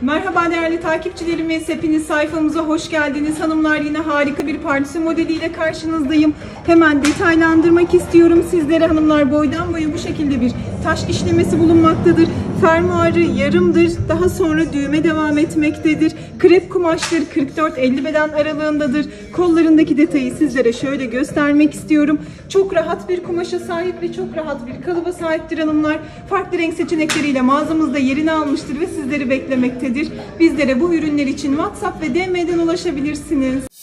Merhaba değerli takipçilerimiz. Hepiniz sayfamıza hoş geldiniz. Hanımlar yine harika bir partisi modeliyle karşınızdayım. Hemen detaylandırmak istiyorum. Sizlere hanımlar boydan boya bu şekilde bir taş işlemesi bulunmaktadır. Fermuarı yarımdır. Daha sonra düğme devam etmektedir. Krep kumaştır. 44-50 beden aralığındadır. Kollarındaki detayı sizlere şöyle göstermek istiyorum. Çok rahat bir kumaşa sahip ve çok rahat bir kalıba sahiptir hanımlar. Farklı renk seçenekleriyle mağazamızda yerini almıştır ve sizleri beklemektedir. Bizlere bu ürünler için WhatsApp ve DM'den ulaşabilirsiniz.